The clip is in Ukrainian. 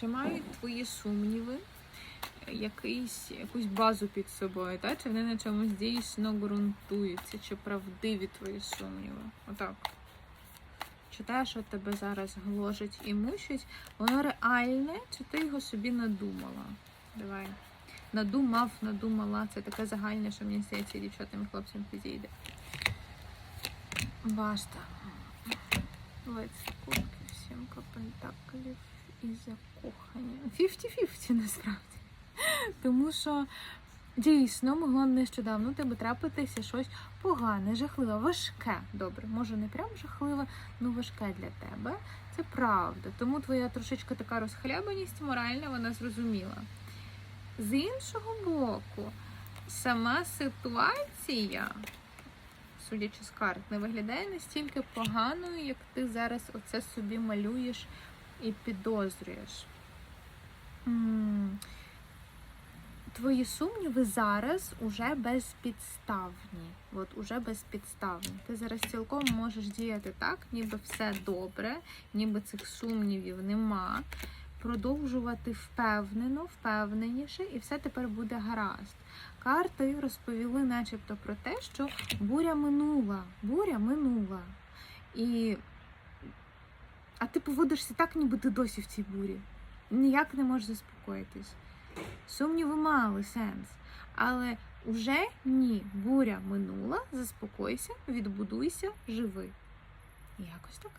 чи мають твої сумніви якийсь, якусь базу під собою, та? чи вони на чомусь дійсно ґрунтуються, чи правдиві твої сумніви? Отак. Чи те, що тебе зараз гложить і мучить, воно реальне, чи ти його собі надумала? Давай. Надумав, надумала. Це таке загальне, що мені здається, дівчатам і хлопцям підійде. Башта. Лиць кубків, сімка пентаклів і закохані. 50-50 насправді. Тому що дійсно могло нещодавно тебе трапитися щось погане, жахливе, важке. Добре, може не прям жахливе, але важке для тебе. Це правда. Тому твоя трошечка така розхлябаність моральна, вона зрозуміла. З іншого боку, сама ситуація, судячи з карт, не виглядає настільки поганою, як ти зараз оце собі малюєш і підозрюєш. Твої сумніви зараз уже безпідставні. От уже безпідставні. Ти зараз цілком можеш діяти так, ніби все добре, ніби цих сумнівів нема. Продовжувати впевнено, впевненіше, і все тепер буде гаразд. Карти розповіли, начебто, про те, що буря минула. Буря минула. І... А ти поводишся так, ніби ти досі в цій бурі. Ніяк не можеш заспокоїтись. Сумніви мали сенс. Але уже ні, буря минула, заспокойся, відбудуйся, живи. Якось так.